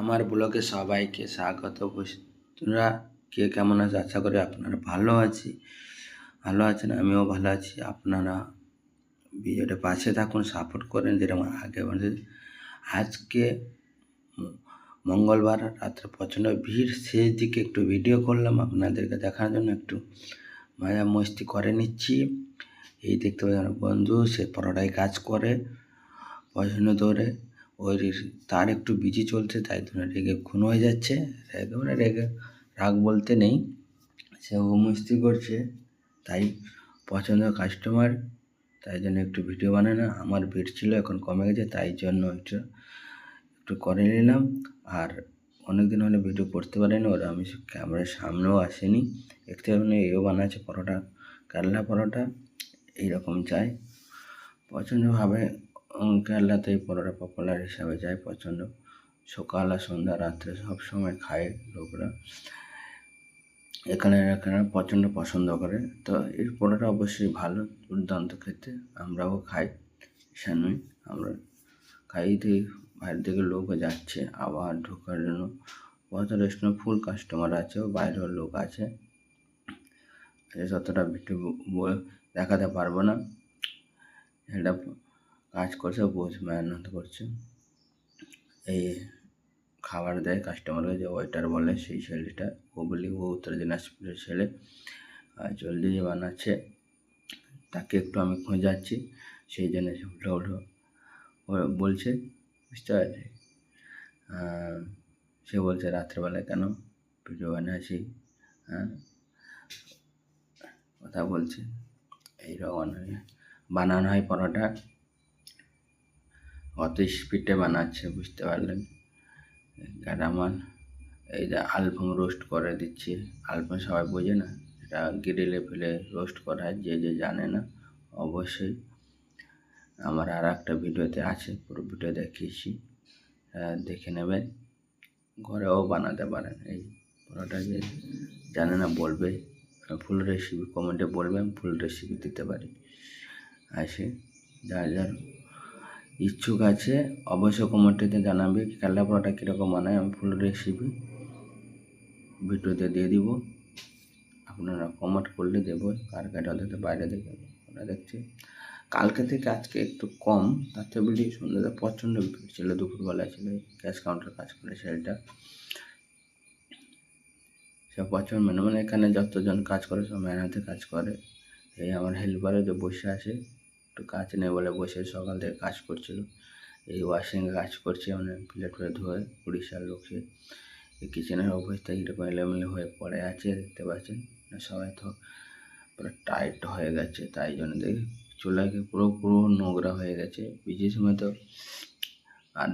আমার ব্লগে সবাইকে স্বাগত। বন্ধুরা, কে কেমন আছে? আশা করি আপনারা ভালো আছি। ভালো আছেন? আমিও ভালো আছি। আপনারা ভিডিওটা পাশে থাকুন সাপোর্ট করেন, যেরকম আগে আজকে মঙ্গলবার, রাত্রে প্রচণ্ড ভিড়। সেই দিকে একটু ভিডিও করলাম আপনাদেরকে দেখানোর জন্য। একটু মজা মস্তি করে নিচ্ছি। এই দেখতে আমার বন্ধু, সে পরোটায় কাজ করে পছন্দ ধরে ওই তার একটু বিজি চলছে তাই জন্য রেগে খুন হয়ে যাচ্ছে। রেগে মানে রেগে রাগ বলতে নেই। সে ও মস্তি করছে তাই পছন্দ কাস্টমার তাই জন্য একটু ভিডিও বানায় না। আমার ভিড় ছিল এখন কমে গেছে তাই জন্য একটু একটু করে নিলাম। আর অনেক দিন হলে ভিডিও করতে পারিনি ওরা আমি ক্যামেরার সামনেও আসেনি। দেখতে পাবেন এও বানাচ্ছে পরোটা কারলা পরোটা এইরকম চাই। উম, কেরালাতে পরোটা পপুলার হিসাবে যায় প্রচণ্ড সকাল আর সন্ধ্যা, রাত্রে সব সময় খায় লোকরা। এখানে এখানে প্রচণ্ড পছন্দ করে। তো এই পরোটা অবশ্যই ভালো দুর্দান্ত খেতে। আমরাও খাই সামনে আমরা খাই। তো বাইরে থেকে লোকও যাচ্ছে, আবার ঢোকার জন্য কত রেস্টুরেন্ট ফুল কাস্টমার আছে বাইরেও লোক আছে। যতটা ভিডিও দেখাতে পারব না। এটা কাজ করছে বোঝ মেহনত করছে। এই খাবার দেয় কাস্টমারকে যে ওয়েটার বলে সেই ছেলেটা। ও বলি ও উত্তর দিনাজপুরের ছেলে। জলদি যে বানাচ্ছে, তাকে একটু আমি খোঁজাচ্ছি। সেই জন্য সে উঠল উঠল। ও বলছে, বুঝতে পারছি সে বলছে, রাত্রেবেলায় কেন? ভিডিও বানাচ্ছি হ্যাঁ? কথা বলছে। এইরকম বানানো হয় পরোটা। অত স্পিডে বানাচ্ছে বুঝতে পারলেন? গ্রামাল এই যে আলফাম রোস্ট করে দিচ্ছি। আলফাম সবাই বোঝে না এটা গ্রিলে ফেলে রোস্ট করা হয় যে যে জানে না অবশ্যই। আমার আর একটা ভিডিওতে আছে পুরো ভিডিও দেখিয়েছি। আহ, দেখে নেবেন। ঘরেও বানাতে পারেন। এই পরোটা যে জানে না বলবে ফুল রেসিপি কমেন্টে বলবে আমি ফুল রেসিপি দিতে পারি। আছে যার যার ইচ্ছুক আছে, অবশ্যই কমেন্টেতে জানাবে কাল্লা পরোটা কীরকম বানায়, আমি ফুল রেসিপি ভিডিওতে দিয়ে দিব। আপনারা কমেন্ট করলে দেবো, কার কার বাইরে থেকে ওরা দেখছে। কালকে থেকে আজকে একটু কম তাতে বলি সন্ধ্যাতে প্রচণ্ড ভিড় ছিল দুপুরবেলায় ছিল ক্যাশ কাউন্টার কাজ করে সেটা সে প্রচণ্ড মানে মানে এখানে যতজন কাজ করে সব মেহনতে কাজ করে, এই আমার হেল্পারে যে বসে আছে একটু কাজ নেই বলে বসে সকাল থেকে কাজ করছিল। এই ওয়াশিংয়ে কাজ করছে মানে প্লেট ফ্লেট ধুয়ে উড়িষ্যার লোক কিচেনের অবস্থা এরকম এলোমেলো হয়ে পড়ে আছে, দেখতে পাচ্ছেন? সবাই তো পুরো টাইট হয়ে গেছে, তাই জন্য দেখি চুলাকে পুরো পুরো নোংরা হয়ে গেছে। বিশেষ সময় তো আর